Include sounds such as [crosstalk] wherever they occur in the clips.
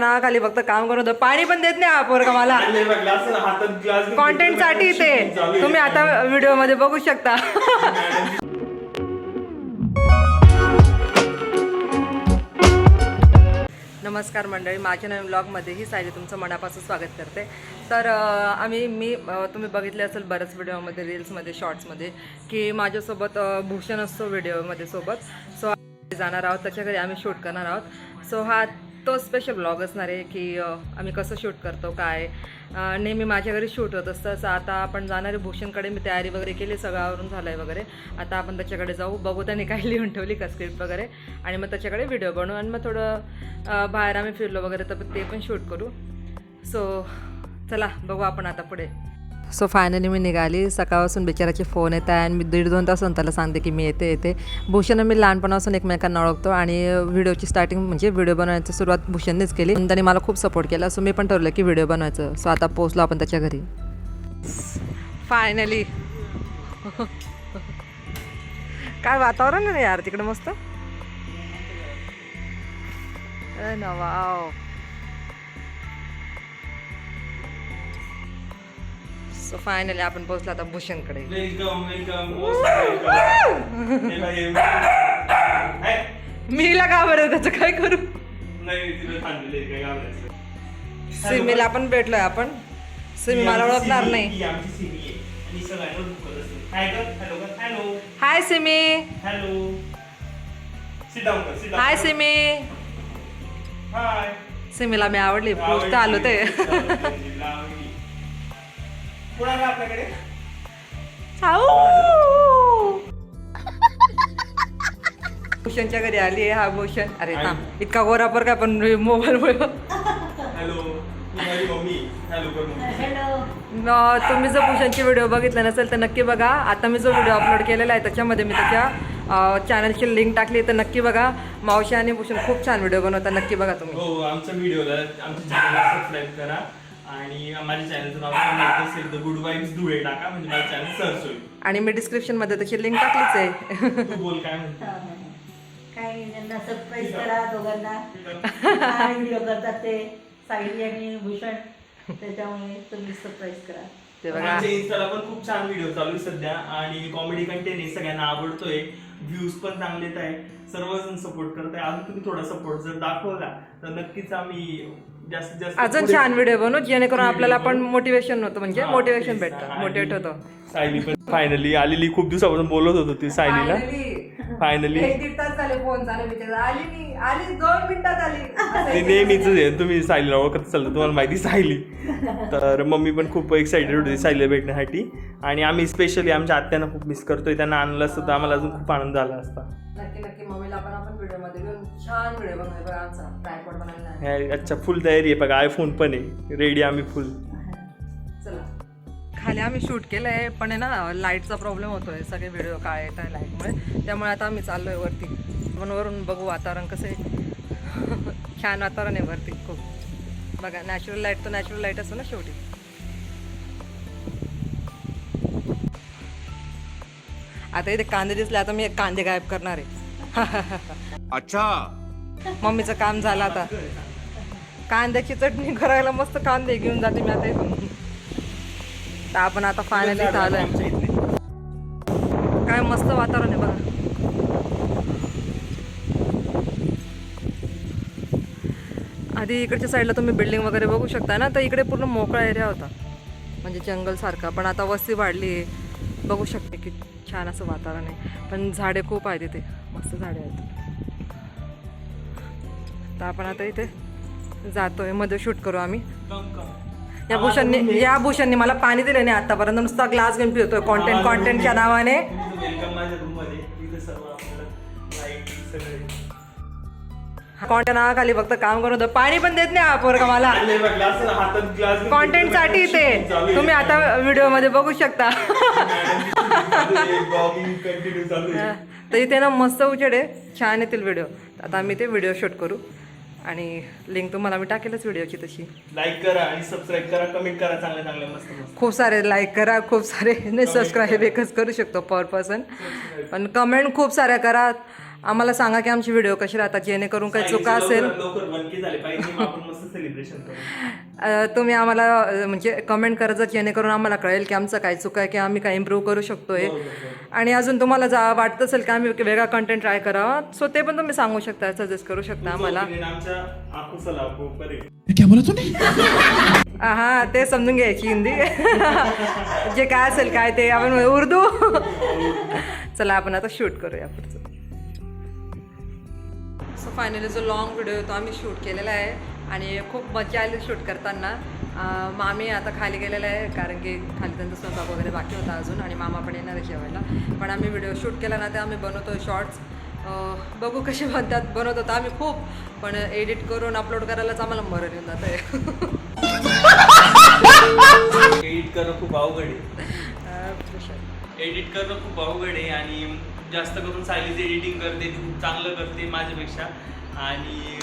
नावाखाली फक्त काम करत होतं. पाणी पण देत नाही हा पोरगा मला. कॉन्टेंटसाठी ते तुम्ही आता व्हिडिओमध्ये बघू शकता. नमस्कार मंडळी माझ्या नवीन ब्लॉगमध्ये ही सायली तुमचं मनापासून स्वागत करते. तर आम्ही मी तुम्ही बघितले असेल बऱ्याच व्हिडिओमध्ये रील्समध्ये शॉर्ट्समध्ये की माझ्यासोबत भूषण असतो व्हिडिओमध्ये सोबत. सो जाणार आहोत त्याच्या घरी आम्ही शूट करणार आहोत. सो हा तो स्पेशल ब्लॉग असणार आहे की आम्ही कसं शूट करतो काय? नेहमी माझ्या घरी शूट होत असतं. असं आता आपण जाणारे भूषणकडे मी तयारी वगैरे केली सगळ्यावरून झालं आहे वगैरे. आता आपण त्याच्याकडे जाऊ बघू त्याने काय लिहून ठेवली का स्क्रिप्ट वगैरे. आणि मग त्याच्याकडे व्हिडिओ बनवू. आणि मग थोडं बाहेर आम्ही फिरलो वगैरे तर ते पण शूट करू. सो चला बघू आपण आता पुढे. सो फायनली मी निघाली. सकाळपासून बिचाराचे फोन येत आहे आणि मी दीड दोन तास त्याला सांगते की मी येते येते. भूषण मी लहानपणापासून एकमेकांना ओळखतो आणि व्हिडिओची स्टार्टिंग म्हणजे व्हिडिओ बनवण्याची सुरुवात भूषणनेच केली. आणि त्याने मला खूप सपोर्ट केला. सो मी पण ठरवलं की व्हिडिओ बनवायचं. सो आता पोचलो आपण त्याच्या घरी. फायनली [laughs] काय वातावरण आहे यार? तिकडे मस्त. अरे सो फायनली आपण पोहोचलो आता भूषणकडे. [laughs] मीला का बरं त्याचं काय करू? सिमीला पण भेटलोय आपण. सिमी मला ओळखणार नाही. हाय सिमी. हाय सिमी. हाय. सिमीला मी आवडली. पोचता आलो ते. पुन्हा का आपल्याकडे भूषणच्या घरी आली आहे हा भूषण अरे थांब इतका गोरापर काय पण मोबाईल मुळे. हॅलो माझी मम्मी. हॅलो कर मम्मी न- तुम्ही जर भूषणचे व्हिडिओ बघितले नसेल तर नक्की बघा. आता मी जो व्हिडिओ अपलोड केलेला आहे त्याच्यामध्ये मी त्याच्या चॅनलची लिंक टाकली तर नक्की बघा. मावशी आणि भूषण खूप छान व्हिडिओ बनवतात नक्की बघा तुम्ही. हो आमच्या व्हिडिओला आमच्या चॅनलला सबस्क्राईब करा. आणि माझ्या चॅनलचं नाव जर माहीत असेल तर गुड वाईब्स धुळे टाका म्हणजे माझं चॅनल सर्च होईल. आणि मी डिस्क्रिप्शनमध्ये त्याची लिंक टाकलीच आहे. तू बोल काय म्हणते? काय नाही, त्यांना सरप्राईज करा दोघांना. काय व्हिडिओ करतात ते सायली आणि भूषण. त्याच्यामुळे तुम्ही सरप्राईज करा. ते बघा. आमच्या इन्स्टाला पण खूप छान व्हिडिओ चालू आहे सध्या आणि कॉमेडी कंटेंट आहे सगळ्यांना आवडतोय. व्ह्यूज पण चांगले येत आहे सर्वजण सपोर्ट करताय. अजून तुम्ही थोडा सपोर्ट जर दाखवला तर नक्कीच आम्ही जास्तीत जास्त अजून पुढे- छान व्हिडिओ बनवू जेणेकरून आपल्याला पण मोटिवेशन होतं म्हणजे हा, मोटिवेशन तेच. भेटतं आणि मोटिवेट होतं. सायली पण फायनली आलेली खूप दिवसापासून बोलत होतो ती सायलीला. फायनली एक दीड तास झाले फोन चालू बिचारी. आली नाही आली दोन मिनिटात आली. ते नेहमीच आहे तुम्ही सायलीला ओळखत असाल तर तुम्हाला माहिती सायली. तर मम्मी पण खूप एक्साइटेड होती सायलीला भेटण्यासाठी. आणि आम्ही स्पेशली आमच्या आत्यांना खूप मिस करतोय त्यांना आणलं असतं तर आम्हाला अजून खूप आनंद झाला असता. नक्की नक्की मम्मीला पण आपण व्हिडिओमध्ये घेऊन छान व्हिडिओ बनवूया बघा आमचा. ट्रायपॉड बनवला आहे. हे अच्छा फुल तयारी आहे बघा आयफोन पण आहे. रेडी आम्ही फुल चला. खाली आम्ही शूट केलं आहे पण आहे ना लाईटचा प्रॉब्लेम होतोय. सगळे व्हिडिओ काय येत आहे लाईटमुळे त्यामुळे आता आम्ही चाललोय वरती. पण वरून बघू वातावरण कसं आहे. [laughs] छान वातावरण आहे वरती खूप. बघा नॅचरल लाइट तो नॅचरल लाइट असतो ना शेवटी. आता इथे कांदे दिसले आता मी एक कांदे गायब करणार आहे. [laughs] अच्छा. मम्मीचं काम झालं आता. कांद्याची चटणी करायला मस्त कांदे घेऊन जाते मी आता इथून. तर आपण आता फायनली आलोय काय मस्त वातावरण आहे बघा. आधी इकडच्या साईडला तुम्ही बिल्डिंग वगैरे बघू शकता ना तर इकडे पूर्ण मोकळा एरिया होता. म्हणजे जंगल सारखा पण आता वस्ती वाढली आहे. बघू शकते की छान असं वातावरण आहे. पण झाडे खूप आहेत इथे. मस्त झाडे आहेत. तर आपण आता इथे जातोय. मध्ये शूट करू आम्ही. या भूषणनी या भूषणनी मला पाणी दिलं नाही आतापर्यंत. नुसता ग्लास घेऊन पितोय कॉन्टेंट कॉन्टेंटच्या नावाने. कॉन्टेंट नावाखाली फक्त काम होतं. पाणी पण देत नाही हा पोरगा मला. कॉन्टेंटसाठी ते तुम्ही आता व्हिडिओमध्ये बघू शकता. कंटिन्यू चालू आहे तर इथे ना मस्त उजेड आहे छान येतील व्हिडिओ आता आम्ही ते व्हिडिओ शूट करू आणि लिंक तुम्हाला मी टाकेलच व्हिडिओची तशी लाईक करा आणि सबस्क्राईब करा कमेंट करा चांगल्या चांगल्या मस्त मस्त. खूप सारे लाईक करा खूप सारे नाही सबस्क्राईब एकच करू शकतो पर पर्सन पण कमेंट खूप साऱ्या करा आम्हाला सांगा की आमची व्हिडिओ कशी राहतात जेणेकरून काही चुका असेल. लवकर लवकर बनकी झाले पाहिजे आपण मस्त सेलिब्रेशन करू अ, तुम्ही आम्हाला म्हणजे कमेंट करत जा जेणेकरून आम्हाला कळेल की आमचं काय चुक आहे की आम्ही काय इम्प्रूव्ह करू शकतोय. आणि अजून तुम्हाला जा वाटत असेल की आम्ही वेगळा कंटेंट ट्राय करावा सो ते पण तुम्ही सांगू शकता सजेस्ट करू शकता आम्हाला. Opinion आमच्या आकुसला परे. हा ते समजून घ्यायची हिंदी. [laughs] जे काय असेल काय ते आपण उर्दू. [laughs] चला आपण आता शूट करूया पुढचं. सो फायनली जो लॉंग व्हिडिओ तो आम्ही शूट केलेला आहे. आणि खूप मजा आली शूट करताना. मामी आता खाली गेलेला आहे कारण की खाली त्यांचा स्वयंपाक वगैरे बाकी होता अजून आणि मामा पण येणार आहे जेवायला. पण आम्ही व्हिडिओ शूट केला ना ते आम्ही बनवतो शॉर्ट्स बघू कसे बनतात. बनवत होतो आम्ही खूप पण एडिट करून अपलोड करायलाच आम्हाला मरण येऊन जातं आहे एडिट करणं खूप अवघड आहे. एडिट करणं खूप अवघड आहे आणि जास्त करून सायलीज एडिटिंग करते ती खूप चांगलं करते माझ्यापेक्षा. आणि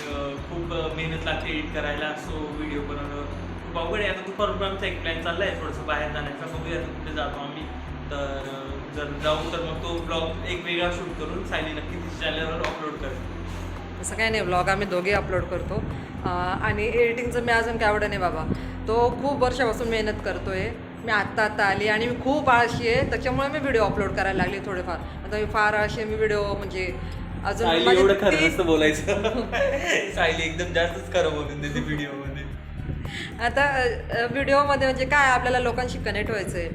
खूप मेहनत लागते एडिट करायला. सो व्हिडिओ बनवणं खूप अवघड आहे. आता दुपारपर्यंत आमचा एक प्लॅन चालला आहे थोडंसं बाहेर जाण्याचा. बघूया आता कुठे जातो आम्ही. तर जर जाऊ तर मग तो ब्लॉग एक वेगळा शूट करून सायली नक्की तिच्या चॅनलवर अपलोड करेल असं काही नाही व्लॉग आम्ही दोघे अपलोड करतो. आणि एडिटिंगचं मी अजून काय आवडत नाही बाबा. तो खूप वर्षापासून मेहनत करतो आहे मी आत्ता आत्ता आली आणि मी खूप आळशी आहे. त्याच्यामुळे मी व्हिडिओ अपलोड करायला लागली थोडेफार. आता मी फार आळशी मी व्हिडिओ म्हणजे अजून सायली एवढं खरं नसतं बोलायचं. [laughs] सायली एकदम जास्तच खरं बोलून देते व्हिडिओमध्ये आता व्हिडिओमध्ये म्हणजे काय आपल्याला लोकांशी कनेक्ट व्हायचं आहे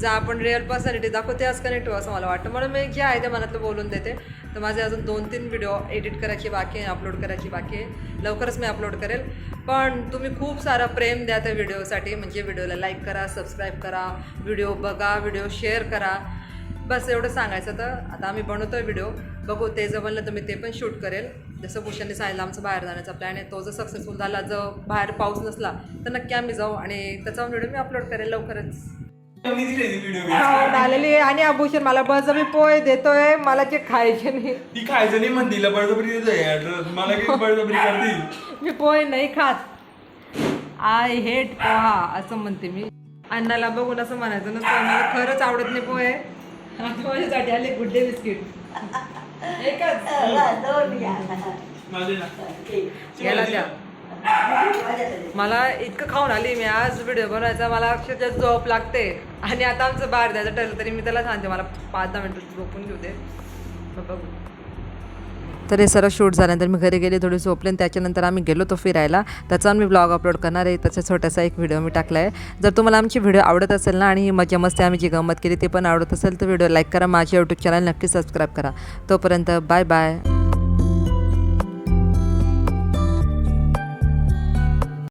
जर आपण रिअल पर्सनॅलिटी दाखवते आज कनेक्ट असं मला वाटतं. म्हणून मी जे आहे ते मनातलं बोलून देते. तर माझे अजून दोन तीन व्हिडिओ एडिट करायची बाकी आहे अपलोड करायची बाकी आहे. लवकरच मी अपलोड करेल. पण तुम्ही खूप सारं प्रेम द्या त्या व्हिडिओसाठी म्हणजे व्हिडिओला लाईक करा सबस्क्राईब करा व्हिडिओ बघा व्हिडिओ शेअर करा. बस एवढं सांगायचं तर आता आम्ही बनवतोय व्हिडिओ बघू ते जमलं तर मी ते पण शूट करेल. जसं भूषणने सांगितलं आमचं बाहेर जाण्याचा प्लॅन आहे. तो जर सक्सेसफुल झाला जर बाहेर पाऊस नसला तर नक्की आम्ही जाऊ आणि त्याचा व्हिडिओ मी अपलोड करेल लवकरच. आलेली आहे. आणि आभूषण मला बळजबरी पोहे देतोय. मला जे खायचे नाही. ती खायचं नाही म्हणती तिला बळजबरी देतोय. मला काही बळजबरी करतील. [laughs] मी पोहे नाही खात. आय हेट पोहा असं म्हणते मी. अण्णाला बघून असं म्हणायचं नसतं. मला खरंच आवडत नाही पोहे. [laughs] माझ्यासाठी आले गुड्डे बिस्किट. [laughs] एकच. घ्यायला द्या. मला इतकं खाऊन आली मी आज व्हिडिओ बनवायचा. मला अक्षरशः झोप लागते. आणि आता आमचं बाहेर जायचं ठरलं तरी मी त्याला सांगते. मला पाच दहा मिनटं झोपून घेऊ दे. बघू. तर हे सर्व शूट झाल्यानंतर मी घरी गेले थोडी झोपले आणि त्याच्यानंतर आम्ही गेलो तो फिरायला. त्याचा मी ब्लॉग अपलोड करणार आहे. त्याचा छोटासा एक व्हिडिओ मी टाकला आहे. जर तुम्हाला आमची व्हिडिओ आवडत असेल ना आणि ही मजा मस्ती आम्ही जी गंमत केली ते पण आवडत असेल तर व्हिडिओ लाईक करा. माझ्या यूट्यूब चॅनल नक्की सबस्क्राईब करा. तोपर्यंत बाय बाय